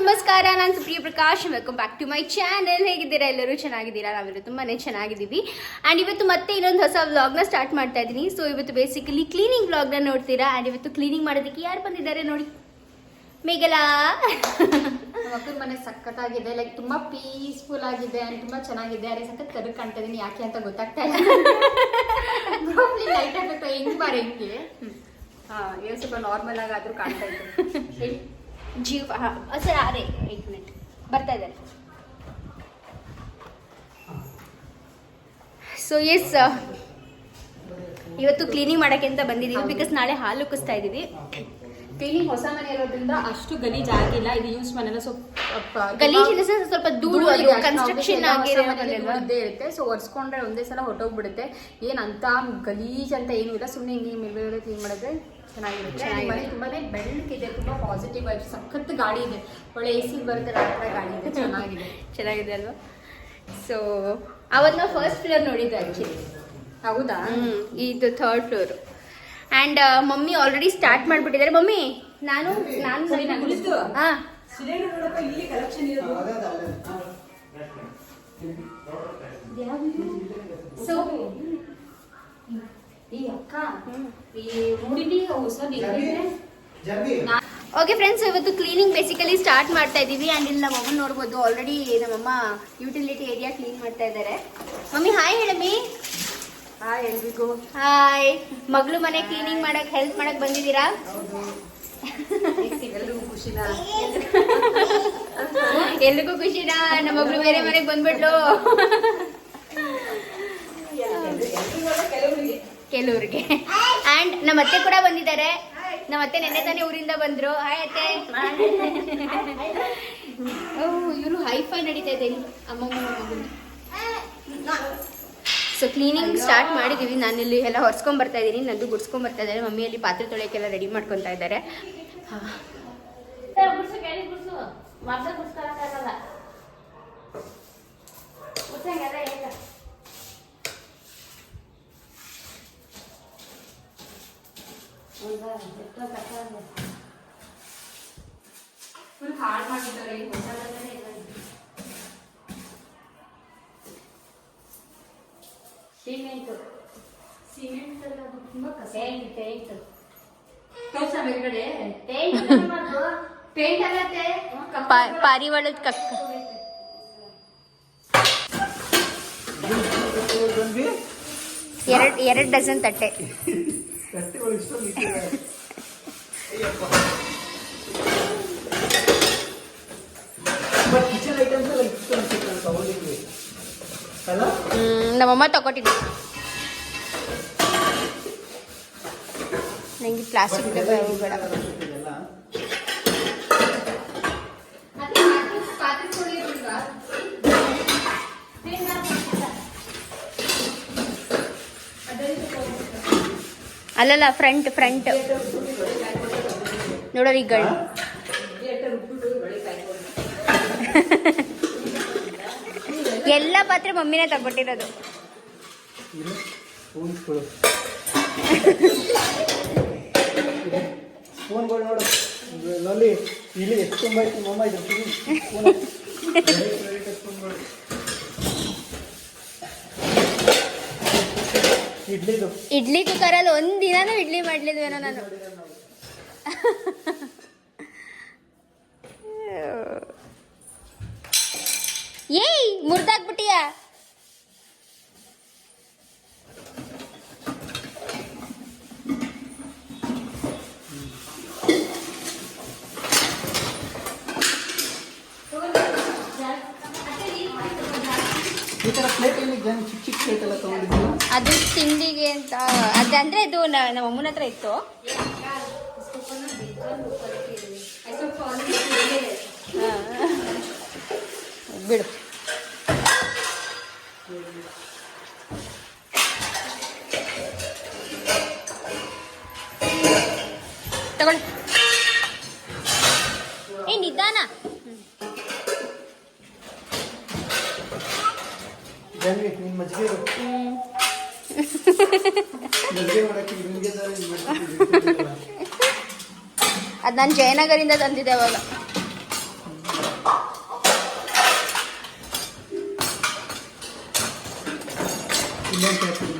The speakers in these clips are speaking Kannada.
ನಮಸ್ಕಾರ. ನಾನು Supriya Prakash. Welcome back to my channel ಹೇಗಿದ್ದೀರಾ ಎಲ್ಲರೂ? ಚೆನ್ನಾಗಿದ್ದೀರಾ? ನಾವೆಲ್ಲರೂ ತುಂಬಾ ಚೆನ್ನಾಗಿದ್ದೀವಿ. ಆ್ಯಂಡ್ ಇವತ್ತು ಮತ್ತೆ ಇನ್ನೊಂದು ಹೊಸ ವ್ಲಾಗ್ನ ಸ್ಟಾರ್ಟ್ ಮಾಡ್ತಾ ಇದ್ದೀನಿ. ಸೊ ಇವತ್ತು ಬೇಸಿಕಲಿ ಕ್ಲೀನಿಂಗ್ ವ್ಲಾಗ್ನ ನೋಡ್ತೀರಾ? ಆ್ಯಂಡ್ ಇವತ್ತು ಕ್ಲೀನಿಂಗ್ ಮಾಡೋದಕ್ಕೆ ಯಾರು ಬಂದಿದ್ದಾರೆ ನೋಡಿ. ಮೇಘಲಾ. ಮಕ್ಕಳ ಮನೆ ಸಖತ್ತಾಗಿದೆ. ಲೈಕ್ ತುಂಬಾ ಪೀಸ್ಫುಲ್ ಆಗಿದೆ ಅಂಡ್ ತುಂಬಾ ಚೆನ್ನಾಗಿದೆ. ಅದೇ ಸಖತ್ ತರ ಕಾಣ್ತಾ ಇದ್ದೀನಿ. ಯಾಕೆ ಅಂತ ಗೊತ್ತಾಗ್ತಾ ಇಲ್ಲ. ಲೈಟ್ ಆಗುತ್ತೆ. ಹೆಂಗ್ ಬಾರ ಹೆಂಗೆ? ಹಾ ಏನು ಸ್ವಲ್ಪ ನಾರ್ಮಲ್ ಆಗಾದ್ರೂ ಕಾಣ್ತಾ ಇತ್ತು. ಜೀವ್ ಸರ್ ಅದೇ ಏಟ್ ಮಿನಿಟ್ ಬರ್ತಾ ಇದ್ದಾರೆ. ಸೊ ಎಸ್ ಇವತ್ತು ಕ್ಲೀನಿಂಗ್ ಮಾಡೋಕ್ಕೆ ಅಂತ ಬಂದಿದ್ದೀವಿ ಬಿಕಾಸ್ ನಾಳೆ ಹಾಲು ಕುಸ್ತಾ ಇದ್ದೀವಿ. ಕ್ಲೀನಿಂಗ್ ಹೊಸ ಮನೆ ಇರೋದ್ರಿಂದ ಅಷ್ಟು ಗಲೀಜ್ ಆಗಿಲ್ಲ. ಇದು ಯೂಸ್ ಮನೆಲ್ಲ ಸ್ವಲ್ಪ ಗಲೀಜಿಂದ ಸ್ವಲ್ಪ ಧೂಳು ಕನ್ಸ್ಟ್ರಕ್ಷನ್ ಆಗಿರೋದೇ ಇದ್ದೇ ಇರುತ್ತೆ. ಸೊ ಒರೆಸ್ಕೊಂಡ್ರೆ ಒಂದೇ ಸಲ ಹೊಟ್ಟೋಗ್ಬಿಡುತ್ತೆ ಏನಂತ ಗಲೀಜ್ ಅಂತ ಏನೂ ಇಲ್ಲ. ಸುಮ್ಮನೆ ಹಿಂಗೆ ಮೇಲ್ಗಡೆ ಕ್ಲೀನ್ ಮಾಡಿದ್ರೆ ಚೆನ್ನಾಗಿರುತ್ತೆ ಈ ಮನೆ ತುಂಬಾನೇ ಬೆಳ್ಳಕ್ಕಿದೆ ತುಂಬಾ ಪಾಸಿಟಿವ್ ವೈಬ್ ಸಖತ್ ಗಾಡಿ ಇದೆ. ಒಳ್ಳೆ ಎ ಸಿ ಬರುತ್ತೆ ಆ ಥರ ಗಾಡಿ ಇದೆ. ಚೆನ್ನಾಗಿದೆ. ಚೆನ್ನಾಗಿದೆ ಅಲ್ವಾ? ಸೊ ಅವತ್ತು ನಾವು ಫಸ್ಟ್ ಫ್ಲೋರ್ ನೋಡಿದ್ದು ಆ್ಯಕ್ಚುಲಿ ಹೌದಾ? ಇದು third floor and mummy already start ಮಾಡಿಬಿಟ್ಟಿದ್ದಾರೆ. ಮಮ್ಮಿ ನಾನು ನಾನು ಸರಿ, ನಾನು ಕುಳಿತು. ಹಾಂ ಹೊಸ ಓಕೆ ಫ್ರೆಂಡ್ಸ್ ಇವತ್ತು ಕ್ಲೀನಿಂಗ್ ಬೇಸಿಕಲಿ ಸ್ಟಾರ್ಟ್ ಮಾಡ್ತಾ ಇದೀವಿ ಆ್ಯಂಡ್ ಇಲ್ಲಿ ನಮ್ಮ ಅಮ್ಮ ನೋಡ್ಬೋದು ಆಲ್ರೆಡಿ ನಮ್ಮಮ್ಮ ಯುಟಿಲಿಟಿ ಏರಿಯಾ ಕ್ಲೀನ್ ಮಾಡ್ತಾ ಇದ್ದಾರೆ. ಮಮ್ಮಿ ಹಾಯ್ ಹೇಳಮ್ಮಿ. ಹಾಯ್ ಎಲ್ರಿಗೂ. ಹಾಯ್ ಮಗಳು ಮನೆ ಕ್ಲೀನಿಂಗ್ ಮಾಡಕ್ ಹೆಲ್ಪ್ ಮಾಡಕ್ ಬಂದಿದ್ದೀರಾ? ಎಲ್ರಿಗೂ ಖುಷಿನ? ನಮ್ಮ ಮಗಳು ಬೇರೆ ಮನೆಗೆ ಬಂದ್ಬಿಟ್ಲು. ಕೆಲವ್ರಿಗೆ. ಅಂಡ್ ನಮ್ಮ ಅತ್ತೆ ಕೂಡ ಬಂದಿದ್ದಾರೆ. ನಮ್ಮ ಅತ್ತೆ ನೆನ್ನೆ ತಾನೇ ಊರಿಂದ ಬಂದ್ರು. ಹಾಯ್ ಅತ್ತೆ. ಇವರು ಹೈಫೈ ನಡೀತಾ ಇದೆ. ಅಮ್ಮಮ್ಮ ಸೊ ಕ್ಲೀನಿಂಗ್ ಸ್ಟಾರ್ಟ್ ಮಾಡಿದೀವಿ. ನಾನಿಲ್ಲಿ ಎಲ್ಲ ಹೊರ್ಸ್ಕೊಂಡ್ ಬರ್ತಾ ಇದ್ದೀನಿ ನಂದು ಗುಡ್ಸ್ಕೊಂಡ್ ಬರ್ತಾ ಇದ್ದಾರೆ. ಮಮ್ಮಿಯಲ್ಲಿ ಪಾತ್ರೆ ತೊಳೆಯೋಕ್ಕೆಲ್ಲ ರೆಡಿ ಮಾಡ್ಕೊತಾ ಇದ್ದಾರೆ. ಫುಲ್ ಹಾಳು ಮಾಡಿದ್ದಾರೆ ಈ ಹೊಸ ಮನೆನೇ ಇಲ್ಲ. ಸಿಮೆಂಟ್ ಸಿಮೆಂಟ್ ಅಲ್ಲ ಅದು ತುಂಬಾ ಕಸ ಪೇಂಟ್ ಪೇಂಟ್ ತೋರ್ಸ ಮೇಲ್ಗಡೆ ಪೇಂಟ್ ಮಾಡು ಪೇಂಟ್ ಆಗತ್ತೆ ಪಾ- ಪಾರಿವಾಳದ ಕಕ್ಕ ಎರಡ್ ಎರಡ್ ಡಜನ್ ತಟ್ಟೆ ಕಿಚನ್ ಐಟಮ್ಸ್ ಎಲ್ಲ ಇಷ್ಟು ಅನ್ಸುತ್ತೆ ತಗೊಂಡಿದ್ವಿ ಅಲ್ಲ? ನಮ್ಮಮ್ಮ ತಗೊಟ್ಟಿದ್ದೆ ನಂಗೆ ಪ್ಲಾಸ್ಟಿಕ್ ಡಬ್ಬ ಬೇಡ ಇದೆಲ್ಲ ಮತ್ತೆ ಪಾತ್ರೆ- ಪಾತ್ರೆ ತೊಳೆಯೋದಿಲ್ವಾ? ಅದರಲ್ಲಿ ತಗೊಂಡ್ಬಿಟ್ಟು. ಅಲ್ಲಲ್ಲ ಫ್ರಂಟ್ ಫ್ರಂಟ್ ನೋಡೋರಿ ಈಗ ಎಲ್ಲ ಪಾತ್ರೆ ಮಮ್ಮಿನೇ ತಗೊಟ್ಟಿರೋದು ಇಲ್ಲಿ ಎಷ್ಟು ತುಂಬ ಐತಿ ಮಮ್ಮ ಇದು ಸ್ಪೂನ್ ಸ್ಪೂನ್ಗಳು ಇಡ್ಲಿದು. ಇಡ್ಲಿ ಕುಕ್ಕರಲ್ಲಿ ಒಂದು ದಿನಾನು ಇಡ್ಲಿ ಮಾಡ್ಲಿಲ್ವೇನೋ ನಾನು. ಏಯ್ ಮುರ್ದಾಕ್ಬಿಟ್ಟಿಯಾ? ಚಿಕ್ಕ ಚಿಕ್ಕ ಅದು ತಿಂಡಿಗೆ ಅಂತ ಅದಂದ್ರೆ ಇದು ನಮ್ಮ ಅಮ್ಮನ ಹತ್ರ ಇತ್ತು. ಬಿಡು. ತಗೊಳ್ಳಿ. ಏ, ನಿಧಾನ. ಜನ್ವಿ ನಿನ್ನ ಮಜ್ಜಿಗೆ. ಮಜ್ಜಿಗೆ ಮಾಡಕ್ಕೆ ನಿಮಗೆ ಅದು ನಾನು ಜಯನಗರಿಂದ ತಂದಿದ್ದೆ ಅವಾಗ. ಇನ್ನೊಂದು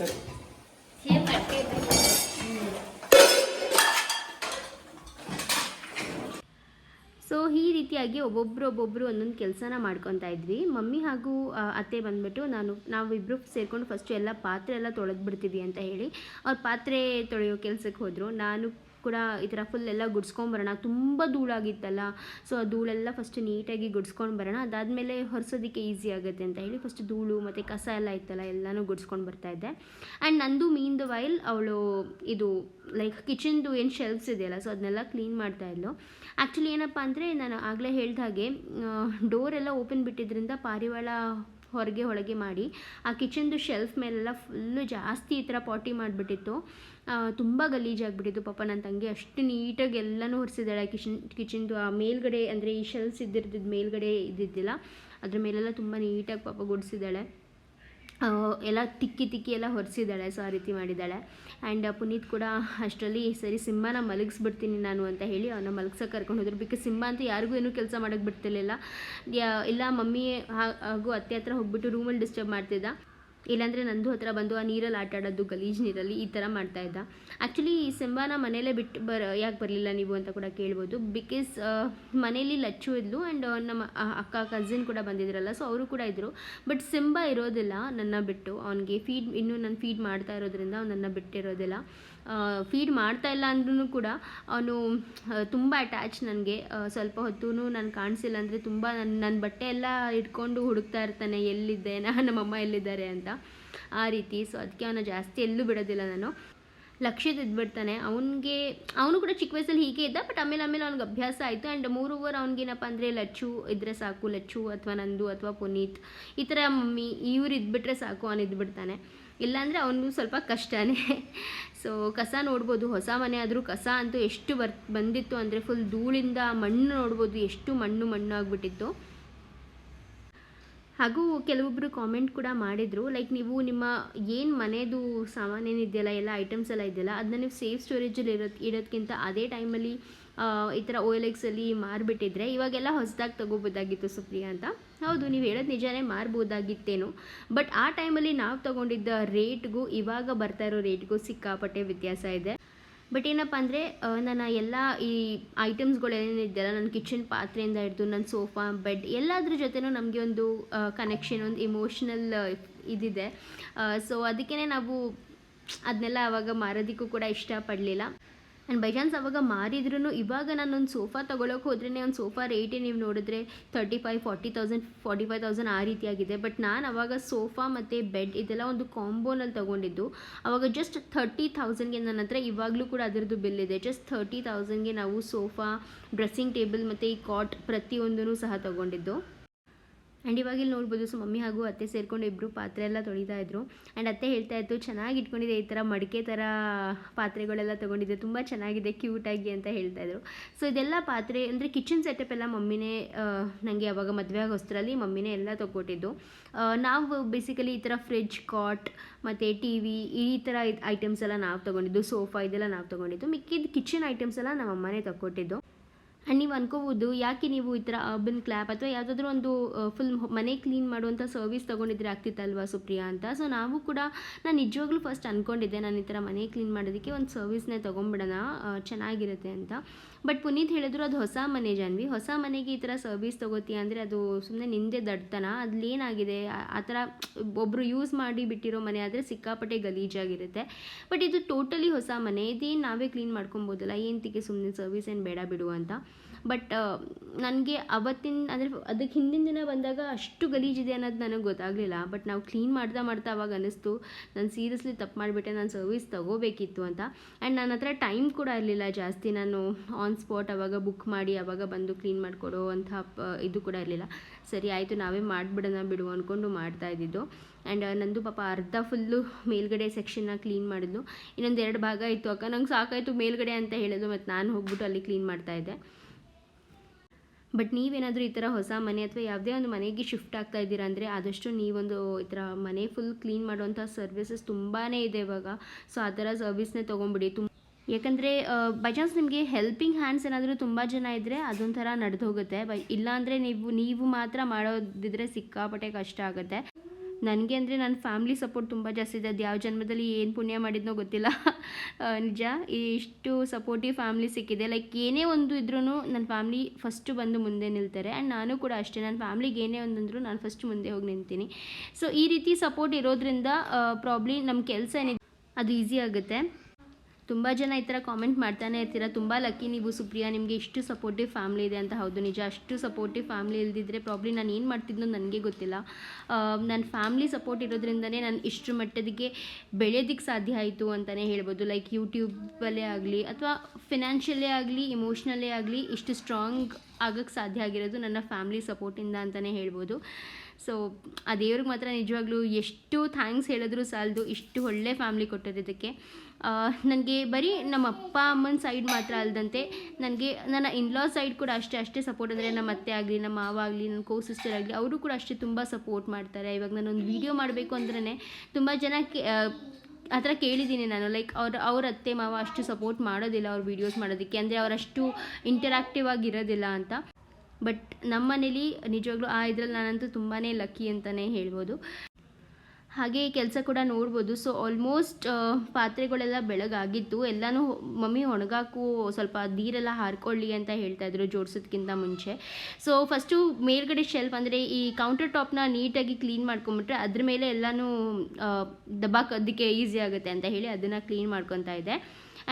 ಬಟ್ಟೆ ಸೊ ಈ ರೀತಿಯಾಗಿ ಒಬ್ಬೊಬ್ಬರು ಒಬ್ಬೊಬ್ಬರು ಒಂದೊಂದು ಕೆಲಸನ ಮಾಡ್ಕೊತಾ ಇದ್ವಿ. ಮಮ್ಮಿ ಹಾಗೂ ಅತ್ತೆ ಬಂದ್ಬಿಟ್ಟು ನಾನು ನಾವಿಬ್ಬರು ಸೇರಿಕೊಂಡು ಫಸ್ಟು ಎಲ್ಲ ಪಾತ್ರೆ ಎಲ್ಲ ತೊಳೆದು ಬಿಡ್ತೀವಿ ಅಂತ ಹೇಳಿ. ಅವ್ರು ಪಾತ್ರೆ ತೊಳೆಯೋ ಕೆಲಸಕ್ಕೆ ಹೋದರು. ನಾನು ಕೂಡ ಈ ಥರ ಫುಲ್ ಎಲ್ಲ ಗುಡ್ಸ್ಕೊಂಬರೋಣ ತುಂಬ ಧೂಳಾಗಿತ್ತಲ್ಲ. ಸೊ ಆ ಧೂಳೆಲ್ಲ ಫಸ್ಟ್ ನೀಟಾಗಿ ಗುಡ್ಸ್ಕೊಂಡು ಬರೋಣ. ಅದಾದಮೇಲೆ ಹೊರಿಸೋದಕ್ಕೆ ಈಸಿ ಆಗುತ್ತೆ ಅಂತ ಹೇಳಿ ಫಸ್ಟ್ ಧೂಳು ಮತ್ತು ಕಸ ಎಲ್ಲ ಇತ್ತಲ್ಲ, ಎಲ್ಲನೂ ಗುಡ್ಸ್ಕೊಂಡು ಬರ್ತಾ ಇದ್ದೆ. ಆ್ಯಂಡ್ ನಂದು ಮೀನ್ ದ ವೈಲ್ ಅವಳು ಇದು ಲೈಕ್ ಕಿಚನ್ದು ಏನು ಶೆಲ್ಫ್ಸ್ ಇದೆಯಲ್ಲ ಸೊ ಅದನ್ನೆಲ್ಲ ಕ್ಲೀನ್ ಮಾಡ್ತಾ ಇದ್ಲು. ಆ್ಯಕ್ಚುಲಿ ಏನಪ್ಪ ಅಂದರೆ ನಾನು ಆಗಲೇ ಹೇಳ್ದ ಹಾಗೆ ಡೋರ್ ಎಲ್ಲ ಓಪನ್ ಬಿಟ್ಟಿದ್ದರಿಂದ ಪಾರಿವಾಳ ಹೊರಗೆ ಒಳಗೆ ಮಾಡಿ ಆ ಕಿಚನ್ದು ಶೆಲ್ಫ್ ಮೇಲೆಲ್ಲ ಫುಲ್ಲು ಜಾಸ್ತಿ ಈ ಥರ ಪಾಟಿ ಮಾಡಿಬಿಟ್ಟಿತ್ತು. ತುಂಬ ಗಲೀಜಾಗಿಬಿಟ್ಟಿತ್ತು ಪಾಪ ನನ್ನ ತಂಗಿ ಅಷ್ಟು ನೀಟಾಗಿ ಎಲ್ಲನೂ ಒರೆಸಿದ್ದಾಳೆ. ಕಿಚನ್, ಕಿಚನ್ದು ಆ ಮೇಲ್ಗಡೆ ಅಂದರೆ ಈ ಶೆಲ್ಸ್ ಇದ್ದಿರ್ತಿದ್ದು ಮೇಲ್ಗಡೆ ಇದ್ದಿದ್ದಿಲ್ಲ. ಅದ್ರ ಮೇಲೆಲ್ಲ ತುಂಬ ನೀಟಾಗಿ ಪಾಪ ಗುಡಿಸಿದ್ದಾಳೆ. ಎಲ್ಲ ತಿಕ್ಕಿ ತಿಕ್ಕಿ ಎಲ್ಲ ಹೊರಿಸಿದ್ದಾಳೆ ಸೊ ಆ ರೀತಿ ಮಾಡಿದ್ದಾಳೆ. ಆ್ಯಂಡ್ ಪುನೀತ್ ಕೂಡ ಅಷ್ಟರಲ್ಲಿ, ಸರಿ, ಸಿಂಹನ ಮಲಗಿಸ್ಬಿಡ್ತೀನಿ ನಾನು ಅಂತ ಹೇಳಿ ಅವನ್ನ ಮಲಗ್ಸೋಕೆ ಕರ್ಕೊಂಡು ಹೋದ್ರು. ಬಿಕಾಸ್ ಸಿಂಹ ಅಂತ ಯಾರಿಗೂ ಏನೂ ಕೆಲಸ ಮಾಡೋಕ್ಕೆ ಬಿಡ್ತಿರ್ಲಿಲ್ಲ. ಇಲ್ಲ ಮಮ್ಮಿ ಹಾಗೂ ಅತ್ತೆ ಹತ್ರ ಹೋಗ್ಬಿಟ್ಟು ರೂಮಲ್ಲಿ ಡಿಸ್ಟರ್ಬ್ ಮಾಡ್ತಿದ್ದ. ಇಲ್ಲಾಂದರೆ ನಂದು ಹತ್ರ ಬಂದು ಆ ನೀರಲ್ಲಿ ಆಟ ಆಡೋದು, ಗಲೀಜು ನೀರಲ್ಲಿ ಈ ಥರ ಮಾಡ್ತಾ ಇದ್ದ. ಆ್ಯಕ್ಚುಲಿ ಸಿಂಬಾನ ಮನೇಲೇ ಬಿಟ್ಟು ಬರ, ಯಾಕೆ ಬರಲಿಲ್ಲ ನೀವು ಅಂತ ಕೂಡ ಕೇಳ್ಬೋದು. ಬಿಕಾಸ್ ಮನೇಲಿ ಲಚ್ಚು ಇದ್ಲು ಆ್ಯಂಡ್ ನಮ್ಮ ಅಕ್ಕ ಕಸಿನ್ ಕೂಡ ಬಂದಿದ್ರಲ್ಲ ಸೊ ಅವರು ಕೂಡ ಇದ್ದರು ಬಟ್ ಸಿಂಬಾ ಇರೋದಿಲ್ಲ ನನ್ನ ಬಿಟ್ಟು. ಅವನಿಗೆ ಫೀಡ್ ಇನ್ನೂ ನಾನು ಫೀಡ್ ಮಾಡ್ತಾ ಇರೋದ್ರಿಂದ ಅವ್ನು ನನ್ನ ಬಿಟ್ಟಿರೋದಿಲ್ಲ. ಫೀಡ್ ಮಾಡ್ತಾ ಇಲ್ಲ ಅಂದ್ರೂ ಕೂಡ ಅವನು ತುಂಬ ಅಟ್ಯಾಚ್ ನನಗೆ. ಸ್ವಲ್ಪ ಹೊತ್ತು ನಾನು ಕಾಣಿಸಿಲ್ಲ ಅಂದರೆ ತುಂಬ ನನ್ನ ನನ್ನ ಬಟ್ಟೆ ಎಲ್ಲ ಇಟ್ಕೊಂಡು ಹುಡುಕ್ತಾ ಇರ್ತಾನೆ, ಎಲ್ಲಿದ್ದೆ, ನಾ, ನಮ್ಮಮ್ಮ ಎಲ್ಲಿದ್ದಾರೆ ಅಂತ. ಆ ರೀತಿ. ಸೊ ಅದಕ್ಕೆ ಅವನ ಜಾಸ್ತಿ ಎಲ್ಲೂ ಬಿಡೋದಿಲ್ಲ ನಾನು. ಲಕ್ಷಿತ್ ಇದ್ಬಿಡ್ತಾನೆ ಅವನಿಗೆ, ಅವನು ಕೂಡ ಚಿಕ್ಕ ವಯಸ್ಸಲ್ಲಿ ಹೀಗೆ ಇದ್ದ ಬಟ್ ಆಮೇಲೆ ಆಮೇಲೆ ಅವ್ನಿಗೆ ಅಭ್ಯಾಸ ಆಯಿತು. ಆ್ಯಂಡ್ ಮೂರು ಓವರ್ ಅವ್ನಿಗೇನಪ್ಪ ಅಂದರೆ ಲಚ್ಚು ಇದ್ದರೆ ಸಾಕು. ಲಚ್ಚು ಅಥವಾ ನಂದು ಅಥವಾ ಪುನೀತ್. ಈ ಥರ ಮಮ್ಮಿ, ಇವ್ರು ಇದ್ಬಿಟ್ರೆ ಸಾಕು, ಅವನು ಇದ್ಬಿಡ್ತಾನೆ. ಇಲ್ಲಾಂದರೆ ಅವನಿಗೂ ಸ್ವಲ್ಪ ಕಷ್ಟನೇ. ಸೊ ಕಸ ನೋಡ್ಬೋದು. ಹೊಸ ಮನೆ ಆದರೂ ಕಸ ಅಂತೂ ಎಷ್ಟು ಬರ್, ಬಂದಿತ್ತು ಅಂದರೆ ಫುಲ್ ಧೂಳಿಂದ ಮಣ್ಣು ನೋಡ್ಬೋದು. ಎಷ್ಟು ಮಣ್ಣು ಮಣ್ಣು ಆಗಿಬಿಟ್ಟಿತ್ತು ಹಾಗೂ ಕೆಲವೊಬ್ಬರು ಕಾಮೆಂಟ್ ಕೂಡ ಮಾಡಿದರು. ಲೈಕ್ ನೀವು ನಿಮ್ಮ ಏನು ಮನೆಯದು ಸಾಮಾನೇನಿದೆಯಲ್ಲ, ಎಲ್ಲ ಐಟಮ್ಸ್ ಎಲ್ಲ ಇದೆಯಲ್ಲ ಅದನ್ನ ನೀವು ಸೇಫ್ ಸ್ಟೋರೇಜಲ್ಲಿ ಇರೋದು ಇಡೋದಕ್ಕಿಂತ ಅದೇ ಟೈಮಲ್ಲಿ ಈ ಥರ ಓ ಎಲ್ ಎಕ್ಸಲ್ಲಿ ಮಾರಿಬಿಟ್ಟಿದ್ರೆ ಇವಾಗೆಲ್ಲ ಹೊಸದಾಗಿ ತೊಗೋಬೋದಾಗಿತ್ತು ಸುಪ್ರಿಯಾ ಅಂತ. ಹೌದು, ನೀವು ಹೇಳೋದು ನಿಜಾನೇ ಮಾರ್ಬೋದಾಗಿತ್ತೇನು. ಬಟ್ ಆ ಟೈಮಲ್ಲಿ ನಾವು ತೊಗೊಂಡಿದ್ದ ರೇಟ್ಗೂ ಇವಾಗ ಬರ್ತಾ ಇರೋ ರೇಟ್ಗೂ ಸಿಕ್ಕಾಪಟ್ಟೆ ವ್ಯತ್ಯಾಸ ಇದೆ. ಬಟ್ ಏನಪ್ಪ ಅಂದರೆ ನನ್ನ ಎಲ್ಲ ಈ ಐಟಮ್ಸ್ಗಳೇನಿದೆಯಲ್ಲ ನನ್ನ ಕಿಚನ್ ಪಾತ್ರೆಯಿಂದ ಹಿಡಿದು ನನ್ನ ಸೋಫಾ, ಬೆಡ್ ಎಲ್ಲದ್ರ ಜೊತೆನೂ ನಮಗೆ ಒಂದು ಕನೆಕ್ಷನ್ ಒಂದು ಇಮೋಷ್ನಲ್ ಇದಿದೆ. ಸೊ ಅದಕ್ಕೇ ನಾವು ಅದನ್ನೆಲ್ಲ ಆವಾಗ ಮಾರೋದಕ್ಕೂ ಕೂಡ ಇಷ್ಟಪಡಲಿಲ್ಲ. ಆ್ಯಂಡ್ ಬೈ ಚಾನ್ಸ್ ಅವಾಗ ಮಾರಿದ್ರು ಇವಾಗ ನಾನೊಂದು ಸೋಫಾ ತೊಗೊಳಕ್ಕೆ ಹೋದ್ರೇ ಒಂದು ಸೋಫಾ ರೇಟೇ ನೀವು ನೋಡಿದ್ರೆ thirty five forty thousand forty five thousand ಆ ರೀತಿಯಾಗಿದೆ ಬಟ್ ನಾನು ಅವಾಗ ಸೋಫಾ ಮತ್ತು ಬೆಡ್ ಇದೆಲ್ಲ ಒಂದು ಕಾಂಬೋನಲ್ಲಿ ತೊಗೊಂಡಿದ್ದು. ಅವಾಗ ಜಸ್ಟ್ ಥರ್ಟಿ ತೌಸಂಡ್ಗೆ ನನ್ನ ಹತ್ರ ಇವಾಗಲೂ ಕೂಡ ಅದರದ್ದು ಬಿಲ್ ಇದೆ. ಜಸ್ಟ್ ಥರ್ಟಿ ತೌಸಂಡ್ಗೆ ನಾವು ಸೋಫಾ ಡ್ರೆಸ್ಸಿಂಗ್ ಟೇಬಲ್ ಮತ್ತು ಈ ಕಾಟ್ ಪ್ರತಿಯೊಂದೂ ಸಹ ತೊಗೊಂಡಿದ್ದು. ಆ್ಯಂಡ್ ಇವಾಗ ಇಲ್ಲಿ ನೋಡ್ಬೋದು, ಸೊ ಮಮ್ಮಿ ಹಾಗೂ ಅತ್ತೆ ಸೇರಿಕೊಂಡು ಇಬ್ಬರು ಪಾತ್ರೆ ಎಲ್ಲ ತೊಳಿತಾ ಇದ್ರು. ಆ್ಯಂಡ್ ಅತ್ತೆ ಹೇಳ್ತಾ ಇತ್ತು, ಚೆನ್ನಾಗಿ ಇಟ್ಕೊಂಡಿದೆ ಈ ಥರ ಮಡಿಕೆ ಥರ ಪಾತ್ರೆಗಳೆಲ್ಲ ತೊಗೊಂಡಿದ್ದೆ, ತುಂಬ ಚೆನ್ನಾಗಿದೆ ಕ್ಯೂಟಾಗಿ ಅಂತ ಹೇಳ್ತಾ ಇದ್ರು. ಸೊ ಇದೆಲ್ಲ ಪಾತ್ರೆ, ಅಂದರೆ ಕಿಚನ್ ಸೆಟಪ್ ಎಲ್ಲ ಮಮ್ಮಿನೇ ನನಗೆ ಅವಾಗ ಮದುವೆ ಆಗೋ ಹೊಸ್ತ್ರಲ್ಲಿ ಮಮ್ಮಿನೇ ಎಲ್ಲ ತೊಗೊಟ್ಟಿದ್ದು. ನಾವು ಬೇಸಿಕಲಿ ಈ ಥರ ಫ್ರಿಡ್ಜ್ ಕಾಟ್ ಮತ್ತು ಟಿ ವಿ ಈ ಥರ ಐಟಮ್ಸ್ ಎಲ್ಲ ನಾವು ತೊಗೊಂಡಿದ್ದು ಸೋಫಾ ಇದೆಲ್ಲ ನಾವು ತೊಗೊಂಡಿದ್ದು. ಮಿಕ್ಕಿದ ಕಿಚನ್ ಐಟಮ್ಸ್ ಎಲ್ಲ ನಮ್ಮ ಅಮ್ಮನೇ ತಗೊಟ್ಟಿದ್ದು. ಆ್ಯಂಡ್ ನೀವು ಅನ್ಕೋಬೋದು, ಯಾಕೆ ನೀವು ಈ ಥರ ಅರ್ಬನ್ ಕ್ಲ್ಯಾಪ್ ಅಥವಾ ಯಾವುದಾದ್ರೂ ಒಂದು ಫುಲ್ ಮನೆ ಕ್ಲೀನ್ ಮಾಡುವಂಥ ಸರ್ವಿಸ್ ತೊಗೊಂಡಿದ್ರೆ ಆಗ್ತಿತ್ತಲ್ವಾ ಸುಪ್ರಿಯಾ ಅಂತ? ಸೊ ನಾವು ಕೂಡ ನಾನು ನಿಜವಾಗ್ಲೂ ಫಸ್ಟ್ ಅಂದ್ಕೊಂಡಿದ್ದೆ ನಾನು ಈ ಥರ ಮನೆ ಕ್ಲೀನ್ ಮಾಡೋದಕ್ಕೆ ಒಂದು ಸರ್ವಿಸ್ನೇ ತೊಗೊಂಬಿಡೋಣ ಚೆನ್ನಾಗಿರುತ್ತೆ ಅಂತ. ಬಟ್ ಪುನೀತ್ ಹೇಳಿದ್ರು ಅದು ಹೊಸ ಮನೆ ಜಾನ್ವಿ. ಹೊಸ ಮನೆಗೆ ಈ ಥರ ಸರ್ವಿಸ್ ತೊಗೋತೀಯ ಅಂದರೆ ಅದು ಸುಮ್ಮನೆ ನಿಂದೆ ದಡ್ತನ. ಅದ್ರಲ್ಲಿ ಏನಾಗಿದೆ ಆ- ಆ ಥರ ಒಬ್ಬರು ಯೂಸ್ ಮಾಡಿ ಬಿಟ್ಟಿರೋ ಮನೆ ಆದರೆ ಸಿಕ್ಕಾಪಟ್ಟೆ ಗಲೀಜಾಗಿರುತ್ತೆ. ಬಟ್ ಇದು ಟೋಟಲಿ ಹೊಸ ಮನೆ. ಇದೇನು ನಾವೇ ಕ್ಲೀನ್ ಮಾಡ್ಕೊಬೋದಲ್ಲ? ಏನಂತಿಗೆ ಸುಮ್ಮನೆ ಸರ್ವಿಸ್ ಏನು ಬೇಡ ಬಿಡು ಅಂತ. ಬಟ್ ನನಗೆ ಅವತ್ತಿನ, ಅಂದರೆ ಅದಕ್ಕೆ ಹಿಂದಿನ ದಿನ ಬಂದಾಗ ಅಷ್ಟು ಗಲೀಜಿದೆ ಅನ್ನೋದು ನನಗೆ ಗೊತ್ತಾಗಲಿಲ್ಲ. ಬಟ್ ನಾವು ಕ್ಲೀನ್ ಮಾಡ್ತಾ ಮಾಡ್ತಾ ಅವಾಗ ಅನ್ನಿಸ್ತು, ನಾನು ಸೀರಿಯಸ್ಲಿ ತಪ್ಪು ಮಾಡಿಬಿಟ್ಟೆ, ನಾನು ಸರ್ವಿಸ್ ತೊಗೋಬೇಕಿತ್ತು ಅಂತ. ಆ್ಯಂಡ್ ನನ್ನ ಹತ್ರ ಟೈಮ್ ಕೂಡ ಇರಲಿಲ್ಲ ಜಾಸ್ತಿ, ನಾನು ಆನ್ ಸ್ಪಾಟ್ ಅವಾಗ ಬುಕ್ ಮಾಡಿ ಅವಾಗ ಬಂದು ಕ್ಲೀನ್ ಮಾಡಿಕೊಡೋ ಅಂಥ ಇದು ಕೂಡ ಇರಲಿಲ್ಲ. ಸರಿ, ಆಯಿತು, ನಾವೇ ಮಾಡಿಬಿಡೋಣ ಬಿಡು ಅಂದ್ಕೊಂಡು ಮಾಡ್ತಾ ಇದ್ದಿದ್ದು. ಆ್ಯಂಡ್ ನಂದು ಪಾಪ ಅರ್ಧ ಫುಲ್ಲು ಮೇಲ್ಗಡೆ ಸೆಕ್ಷನ್ನ ಕ್ಲೀನ್ ಮಾಡಿದ್ಲು. ಇನ್ನೊಂದು ಎರಡು ಭಾಗ ಇತ್ತು. ಅಕ್ಕ, ನಂಗೆ ಸಾಕಾಯಿತು ಮೇಲ್ಗಡೆ ಅಂತ ಹೇಳಿದ್ರು ಮತ್ತು ನಾನು ಹೋಗ್ಬಿಟ್ಟು ಅಲ್ಲಿ ಕ್ಲೀನ್ ಮಾಡ್ತಾ ಇದ್ದೆ. ಬಟ್ ನೀವೇನಾದರೂ ಈ ಥರ ಹೊಸ ಮನೆ ಅಥವಾ ಯಾವುದೇ ಒಂದು ಮನೆಗೆ ಶಿಫ್ಟ್ ಆಗ್ತಾ ಇದ್ದೀರಾ ಅಂದರೆ ಆದಷ್ಟು ನೀವೊಂದು ಈ ಥರ ಮನೆ ಫುಲ್ ಕ್ಲೀನ್ ಮಾಡುವಂಥ ಸರ್ವಿಸಸ್ ತುಂಬಾ ಇದೆ ಇವಾಗ. ಸೊ, ಆ ಥರ ಸರ್ವಿಸ್ನೆ ತೊಗೊಂಬಿಡಿ ತುಂಬ ಯಾಕಂದರೆ ಬೈ ಚಾನ್ಸ್ ನಿಮಗೆ ಹೆಲ್ಪಿಂಗ್ ಹ್ಯಾಂಡ್ಸ್ ಏನಾದರೂ ತುಂಬ ಜನ ಇದ್ದರೆ ಅದೊಂಥರ ನಡೆದು ಹೋಗುತ್ತೆ ಬೈ ಇಲ್ಲಾಂದರೆ ನೀವು ನೀವು ಮಾತ್ರ ಮಾಡೋದಿದ್ರೆ ಸಿಕ್ಕಾಪಟ್ಟೆ ಕಷ್ಟ ಆಗುತ್ತೆ. ನನಗೆ ಅಂದರೆ ನನ್ನ ಫ್ಯಾಮ್ಲಿ ಸಪೋರ್ಟ್ ತುಂಬ ಜಾಸ್ತಿ ಇದೆ. ಅದು ಯಾವ ಜನ್ಮದಲ್ಲಿ ಏನು ಪುಣ್ಯ ಮಾಡಿದ್ನೋ ಗೊತ್ತಿಲ್ಲ. ನಿಜ. ಇಷ್ಟು ಸಪೋರ್ಟಿವ್ ಫ್ಯಾಮ್ಲಿ ಸಿಕ್ಕಿದೆ. ಲೈಕ್ ಏನೇ ಒಂದು ಇದ್ರೂ ನನ್ನ ಫ್ಯಾಮ್ಲಿ ಫಸ್ಟು ಬಂದು ಮುಂದೆ ನಿಲ್ತಾರೆ. ಆ್ಯಂಡ್ ನಾನು ಕೂಡ ಅಷ್ಟೇ. ನನ್ನ ಫ್ಯಾಮ್ಲಿಗೆ ಏನೇ ಒಂದಂದರೂ ನಾನು ಫಸ್ಟ್ ಮುಂದೆ ಹೋಗಿ ನಿಂತೀನಿ. ಸೊ ಈ ರೀತಿ ಸಪೋರ್ಟ್ ಇರೋದ್ರಿಂದ ಪ್ರಾಬ್ಲಿ ನಮ್ಮ ಕೆಲಸ ಏನಿದೆ, ಅದು ಈಸಿ ಆಗುತ್ತೆ. ತುಂಬ ಜನ ಈ ಥರ ಕಾಮೆಂಟ್ ಮಾಡ್ತಾನೆ ಇರ್ತೀರ? ತುಂಬ ಲಕ್ಕಿ ನೀವು ಸುಪ್ರಿಯಾ, ನಿಮಗೆ ಇಷ್ಟು ಸಪೋರ್ಟಿವ್ ಫ್ಯಾಮಿಲಿ ಇದೆ ಅಂತ ಹೌದು ನಿಜ. ಅಷ್ಟು ಸಪೋರ್ಟಿವ್ ಫ್ಯಾಮಿಲಿ ಇಲ್ದಿದ್ರೆ ಪ್ರಾಬ್ಲಿ ನಾನು ಏನು ಮಾಡ್ತಿದ್ನೋ ನನಗೆ ಗೊತ್ತಿಲ್ಲ. ನನ್ನ ಫ್ಯಾಮ್ಲಿ ಸಪೋರ್ಟ್ ಇರೋದ್ರಿಂದನೇ ನಾನು ಇಷ್ಟು ಮಟ್ಟದಿಗೆ ಬೆಳೆಯೋದಕ್ಕೆ ಸಾಧ್ಯ ಆಯಿತು ಅಂತಲೇ ಹೇಳ್ಬೋದು. ಲೈಕ್ ಯೂಟ್ಯೂಬಲ್ಲೇ ಆಗಲಿ ಅಥವಾ ಫಿನಾನ್ಷಿಯಲ್ಲೇ ಆಗಲಿ ಇಮೋಷ್ನಲ್ಲೇ ಆಗಲಿ ಇಷ್ಟು ಸ್ಟ್ರಾಂಗ್ ಆಗೋಕ್ಕೆ ಸಾಧ್ಯ ಆಗಿರೋದು ನನ್ನ ಫ್ಯಾಮ್ಲಿ ಸಪೋರ್ಟಿಂದ ಅಂತಲೇ ಹೇಳ್ಬೋದು. ಸೊ ಆ ದೇವ್ರಿಗೆ ಮಾತ್ರ ನಿಜವಾಗ್ಲೂ ಎಷ್ಟು ಥ್ಯಾಂಕ್ಸ್ ಹೇಳಿದ್ರು ಸಾಲದು, ಇಷ್ಟು ಒಳ್ಳೆ ಫ್ಯಾಮ್ಲಿ ಕೊಟ್ಟಿದ್ದಕ್ಕೆ ನನಗೆ ಬರೀ ನಮ್ಮ ಅಪ್ಪ ಅಮ್ಮನ ಸೈಡ್ ಮಾತ್ರ ಅಲ್ಲದಂತೆ ನನಗೆ ನನ್ನ ಇನ್ಲಾ ಸೈಡ್ ಕೂಡ ಅಷ್ಟೇ ಅಷ್ಟೇ ಸಪೋರ್ಟ್ ಅಂದರೆ ನಮ್ಮ ಅತ್ತೆ ಆಗಲಿ ನಮ್ಮ ಮಾವ ಆಗಲಿ ನನ್ನ ಕೋ ಸಿಸ್ಟರ್ ಆಗಲಿ ಅವರು ಕೂಡ ಅಷ್ಟೇ ತುಂಬ ಸಪೋರ್ಟ್ ಮಾಡ್ತಾರೆ. ಇವಾಗ ನಾನೊಂದು ವೀಡಿಯೋ ಮಾಡಬೇಕು ಅಂದ್ರೇ ತುಂಬ ಜನ ಕೇ- ಆ, ಥರ ಕೇಳಿದ್ದೀನಿ ನಾನು. ಲೈಕ್ ಅವ್ರ ಅವ್ರ ಅತ್ತೆ ಮಾವ ಅಷ್ಟು ಸಪೋರ್ಟ್ ಮಾಡೋದಿಲ್ಲ ಅವ್ರ ವೀಡಿಯೋಸ್ ಮಾಡೋದಕ್ಕೆ. ಅಂದರೆ ಅವರಷ್ಟು ಇಂಟರಾಕ್ಟಿವ್ ಆಗಿರೋದಿಲ್ಲ ಅಂತ. ಬಟ್ ನಮ್ಮ ಮನೇಲಿ ನಿಜವಾಗ್ಲೂ ಆ ಇದ್ರಲ್ಲಿ ನಾನಂತೂ ತುಂಬಾ ಲಕ್ಕಿ ಅಂತಲೇ ಹೇಳ್ಬೋದು. ಹಾಗೆ ಕೆಲಸ ಕೂಡ ನೋಡ್ಬೋದು. ಸೊ ಆಲ್ಮೋಸ್ಟ್ ಪಾತ್ರೆಗಳೆಲ್ಲ ಬೆಳಗಾಗಿತ್ತು ಎಲ್ಲನೂ ಮಮ್ಮಿ ಒಣಗಾಕು ಸ್ವಲ್ಪ ನೀರೆಲ್ಲ ಹಾರ್ಕೊಳ್ಳಿ ಅಂತ ಹೇಳ್ತಾ ಇದ್ರು ಜೋಡಿಸೋದಕ್ಕಿಂತ ಮುಂಚೆ. ಸೊ ಫಸ್ಟು ಮೇಲ್ಗಡೆ ಶೆಲ್ಫ್ ಅಂದರೆ ಈ ಕೌಂಟರ್ ಟಾಪ್ನ ನೀಟಾಗಿ ಕ್ಲೀನ್ ಮಾಡ್ಕೊಂಬಿಟ್ರೆ ಅದ್ರ ಮೇಲೆ ಎಲ್ಲನೂ ದಬ್ಬಾಕೋದಕ್ಕೆ ಈಸಿ ಆಗುತ್ತೆ ಅಂತ ಹೇಳಿ ಅದನ್ನು ಕ್ಲೀನ್ ಮಾಡ್ಕೊತಾ ಇದೆ.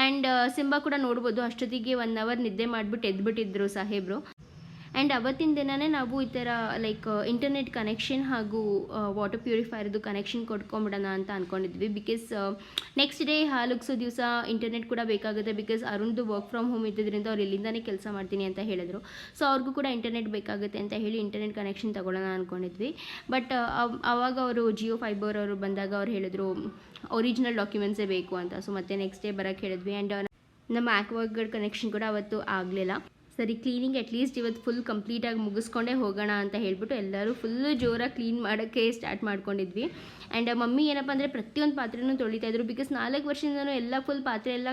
ಆ್ಯಂಡ್ ಸಿಂಬಾ ಕೂಡ ನೋಡ್ಬೋದು. ಅಷ್ಟೊತ್ತಿಗೆ ಒನ್ ಅವರ್ ನಿದ್ದೆ ಮಾಡಿಬಿಟ್ಟು ಎದ್ಬಿಟ್ಟಿದ್ರು ಸಾಹೇಬರು. ಆ್ಯಂಡ್ ಅವತ್ತಿನ ದಿನವೇ ನಾವು ಈ ಥರ ಲೈಕ್ ಇಂಟರ್ನೆಟ್ ಕನೆಕ್ಷನ್ ಹಾಗೂ ವಾಟರ್ ಪ್ಯೂರಿಫೈರ್ದು ಕನೆಕ್ಷನ್ ಕೊಟ್ಕೊಂಬಿಡೋಣ ಅಂತ ಅಂದ್ಕೊಂಡಿದ್ವಿ ಬಿಕಾಸ್ ನೆಕ್ಸ್ಟ್ ಡೇ ಹಾಲುಗ್ಸೋ ದಿವಸ ಇಂಟರ್ನೆಟ್ ಕೂಡ ಬೇಕಾಗುತ್ತೆ. ಬಿಕಾಸ್ ಅರುಣ್ದು ವರ್ಕ್ ಫ್ರಮ್ ಹೋಮ್ ಇದ್ದಿದ್ದರಿಂದ ಅವ್ರು ಇಲ್ಲಿಂದನೇ ಕೆಲಸ ಮಾಡ್ತೀನಿ ಅಂತ ಹೇಳಿದ್ರು. ಸೊ ಅವ್ರಿಗೂ ಕೂಡ ಇಂಟರ್ನೆಟ್ ಬೇಕಾಗುತ್ತೆ ಅಂತ ಹೇಳಿ ಇಂಟರ್ನೆಟ್ ಕನೆಕ್ಷನ್ ತಗೊಳ್ಳೋಣ ಅಂದ್ಕೊಂಡಿದ್ವಿ ಬಟ್ ಅವಾಗ ಅವರು ಜಿಯೋ ಫೈಬರ್ ಅವರು ಬಂದಾಗ ಅವ್ರು ಹೇಳಿದ್ರು ಒರಿಜಿನಲ್ ಡಾಕ್ಯುಮೆಂಟ್ಸೇ ಬೇಕು ಅಂತ. ಸೊ ಮತ್ತೆ ನೆಕ್ಸ್ಟ್ ಡೇ ಬರೋಕ್ಕೆ ಹೇಳಿದ್ವಿ. ಆ್ಯಂಡ್ ನಮ್ಮ ಆಕ್ವಾಗಡ್ ಕನೆಕ್ಷನ್ ಕೂಡ ಅವತ್ತು ಆಗಲಿಲ್ಲ. ಸರಿ ಕ್ಲೀನಿಂಗ್ ಅಟ್ಲೀಸ್ಟ್ ಇವತ್ತು ಫುಲ್ ಕಂಪ್ಲೀಟಾಗಿ ಮುಗಿಸ್ಕೊಂಡೇ ಹೋಗೋಣ ಅಂತ ಹೇಳ್ಬಿಟ್ಟು ಎಲ್ಲರೂ ಫುಲ್ ಜೋರಾಗಿ ಕ್ಲೀನ್ ಮಾಡೋಕ್ಕೆ ಸ್ಟಾರ್ಟ್ ಮಾಡ್ಕೊಂಡಿದ್ವಿ. ಆ್ಯಂಡ್ ಮಮ್ಮಿ ಏನಪ್ಪ ಅಂದರೆ ಪ್ರತಿಯೊಂದು ಪಾತ್ರೆನೂ ತೊಳಿತಾಯಿದ್ರು ಬಿಕಾಸ್ ನಾಲ್ಕು ವರ್ಷದಿಂದನೂ ಎಲ್ಲ ಫುಲ್ ಪಾತ್ರೆ ಎಲ್ಲ